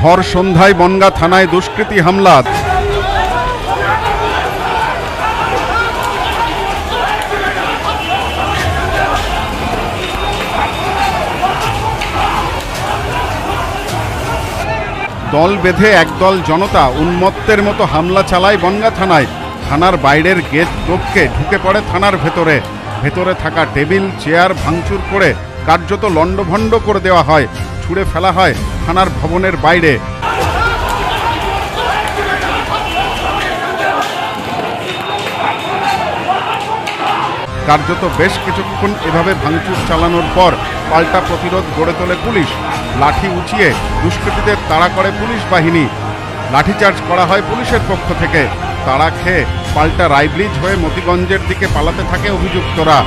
ভর সন্ধ্যায় বনগা থানায় দুষ্কৃতী হামলা। দল বেঁধে একদল জনতা উন্মত্তের মতো হামলা চালায় বনগা থানায়। থানার বাইরের গেট টপকে ঢুকে পড়ে থানার ভেতরে। ভেতরে থাকা টেবিল, চেয়ার ভাঙচুর করে কার্যত লণ্ডভণ্ড করে দেওয়া হয়। ছুঁড়ে ফেলা হয় থানার ভবনের বাইরে। কার্যত বেশ কিছুক্ষণ এভাবে ভাঙচুর চালানোর পর পাল্টা প্রতিরোধ গড়ে তোলে পুলিশ। লাঠি উঁচিয়ে দুষ্কৃতীদের তাড়া করে পুলিশ বাহিনী। লাঠিচার্জ করা হয় পুলিশের পক্ষ থেকে। তাড়া খেয়ে পাল্টা রায়ব্রিজ হয়ে মতিগঞ্জের দিকে পালাতে থাকে অভিযুক্তরা।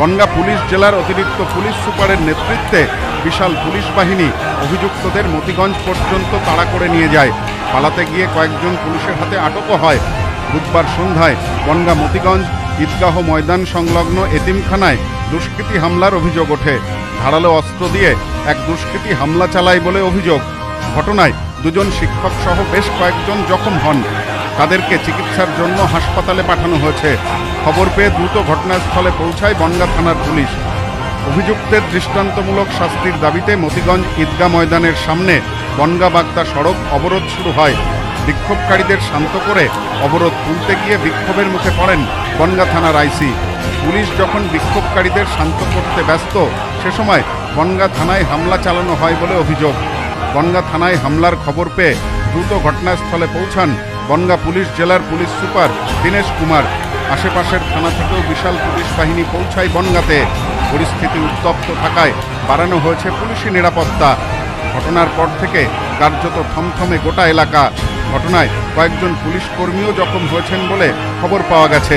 বনগা পুলিশ জেলার অতিরিক্ত পুলিশ সুপারের নেতৃত্বে বিশাল পুলিশ বাহিনী অভিযুক্তদের মতিগঞ্জ পর্যন্ত তাড়া করে নিয়ে যায়। পালাতে গিয়ে কয়েকজন পুলিশের হাতে আটকও হয়। বুধবার সন্ধ্যায় বনগা মতিগঞ্জ ঈদগাহ ময়দান সংলগ্ন এতিমখানায় দুষ্কৃতী হামলার অভিযোগ ওঠে। ধারালো অস্ত্র দিয়ে এক দুষ্কৃতী হামলা চালায় বলে অভিযোগ। ঘটনায় দুজন শিক্ষক সহ বেশ কয়েকজন জখম হন। তাদেরকে চিকিৎসার জন্য হাসপাতালে পাঠানো হয়েছে। খবর পেয়ে দ্রুত ঘটনাস্থলে পৌঁছায় বনগা থানার পুলিশ। অভিযুক্তের দৃষ্টান্তমূলক শাস্তির দাবিতে মতিগঞ্জ ঈদগাহ ময়দানের সামনে বনগা বাগদা সড়ক অবরোধ শুরু হয়। বিক্ষোভকারীদের শান্ত করে অবরোধ তুলতে গিয়ে বিক্ষোভের মুখে পড়েন বনগা থানার আইসি। পুলিশ যখন বিক্ষোভকারীদের শান্ত করতে ব্যস্ত, সে সময় বনগা থানায় হামলা চালানো হয় বলে অভিযোগ। বনগা থানায় হামলার খবর পেয়ে দ্রুত ঘটনাস্থলে পৌঁছান বনগা পুলিশ, জেলার পুলিশ সুপার দীনেশ কুমার। আশেপাশের থানা থেকেও বিশাল পুলিশ বাহিনী পৌঁছায় বনগাতে। পরিস্থিতি উত্তপ্ত থাকায় বাড়ানো হয়েছে পুলিশি নিরাপত্তা। ঘটনার পর থেকে কার্যত থমথমে গোটা এলাকা। ঘটনায় কয়েকজন পুলিশ কর্মীও জখম হয়েছেন বলে খবর পাওয়া গেছে।